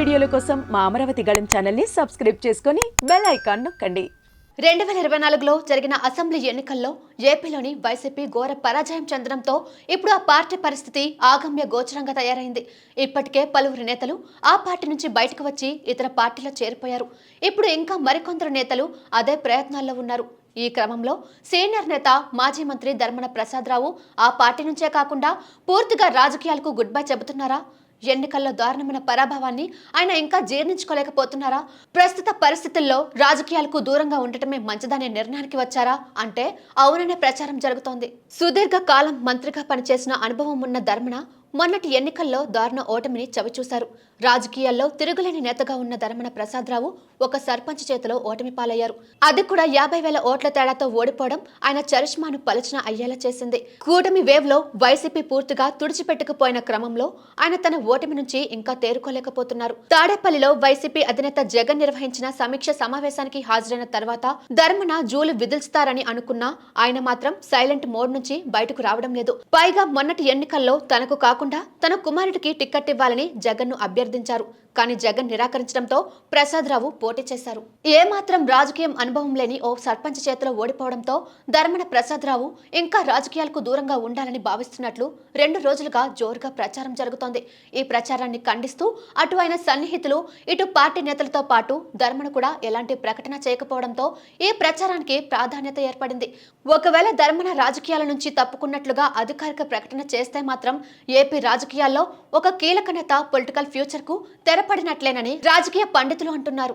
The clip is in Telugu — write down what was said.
వీడియోల కోసం మా అమరావతి గళం ఛానల్ని సబ్స్క్రైబ్ చేసుకుని బెల్ ఐకాన్ నొక్కండి. రెండు వేల ఇరవై నాలుగులో జరిగిన అసెంబ్లీ ఎన్నికల్లో ఏపీలోని వైసీపీ ఘోర పరాజయం చెందడంతో ఇప్పుడు ఆ పార్టీ పరిస్థితి ఆగమ్య గోచరంగా తయారైంది. ఇప్పటికే పలువురు నేతలు ఆ పార్టీ నుంచి బయటకు వచ్చి ఇతర పార్టీలో చేరిపోయారు. ఇప్పుడు ఇంకా మరికొందరు నేతలు అదే ప్రయత్నాల్లో ఉన్నారు. ఈ క్రమంలో సీనియర్ నేత మాజీ మంత్రి ధర్మన ప్రసాదరావు ఆ పార్టీ నుంచే కాకుండా పూర్తిగా రాజకీయాలకు గుడ్ బై చెబుతున్నారా? ఎన్నికల్లో దారుణమైన పరాభవాన్ని ఆయన ఇంకా జీర్ణించుకోలేకపోతున్నారా? ప్రస్తుత పరిస్థితుల్లో రాజకీయాలకు దూరంగా ఉండటమే మంచిదనే నిర్ణయానికి వచ్చారా? అంటే అవుననే ప్రచారం జరుగుతోంది. సుదీర్ఘ కాలం మంత్రిగా పనిచేసిన అనుభవం ఉన్న ధర్మన మొన్నటి ఎన్నికల్లో దారుణ ఓటమిని చవిచూశారు. రాజకీయాల్లో తిరుగులేని నేతగా ఉన్న ధర్మన ప్రసాదరావు ఒక సర్పంచ్ చేతిలో ఓటమి పాలయ్యారు. అది కూడా యాభై వేల ఓట్ల తేడాతో ఓడిపోవడం ఆయన చరిష్మాను పలచన అయ్యేలా చేసింది. కూటమి వేవ్లో వైసీపీ పూర్తిగా తుడిచిపెట్టుకుపోయిన క్రమంలో ఆయన తన ఓటమి నుంచి ఇంకా తేరుకోలేకపోతున్నారు. తాడేపల్లిలో వైసీపీ అధినేత జగన్ నిర్వహించిన సమీక్ష సమావేశానికి హాజరైన తర్వాత ధర్మన జూలు విదిల్స్తారని అనుకున్నా ఆయన మాత్రం సైలెంట్ మోడ్ నుంచి బయటకు రావడం లేదు. పైగా మొన్నటి ఎన్నికల్లో తనకు కాక కాకుండా తన కుమారుడికి టిక్కెట్ ఇవ్వాలని జగన్ను అభ్యర్థించారు. కానీ జగన్ నిరాకరించడంతో ప్రసాదరావు పోటీ చేశారు. ఏమాత్రం రాజకీయం అనుభవం లేని ఓ సర్పంచ్ చేతిలో ఓడిపోవడంతో ధర్మన ప్రసాదరావు ఇంకా రాజకీయాలకు దూరంగా ఉండాలని భావిస్తున్నట్లు రెండు రోజులుగా జోరుగా ప్రచారం జరుగుతోంది. ఈ ప్రచారాన్ని ఖండిస్తూ అటు ఆయన సన్నిహితులు ఇటు పార్టీ నేతలతో పాటు ధర్మన కూడా ఎలాంటి ప్రకటన చేయకపోవడంతో ఈ ప్రచారానికి ప్రాధాన్యత ఏర్పడింది. ఒకవేళ ధర్మన రాజకీయాల నుంచి తప్పుకున్నట్లుగా అధికారిక ప్రకటన చేస్తే మాత్రం ఏపీ రాజకీయాల్లో ఒక కీలక నేత పొలిటికల్ ఫ్యూచర్కు తెరపడినట్లేనని రాజకీయ పండితులు అంటున్నారు.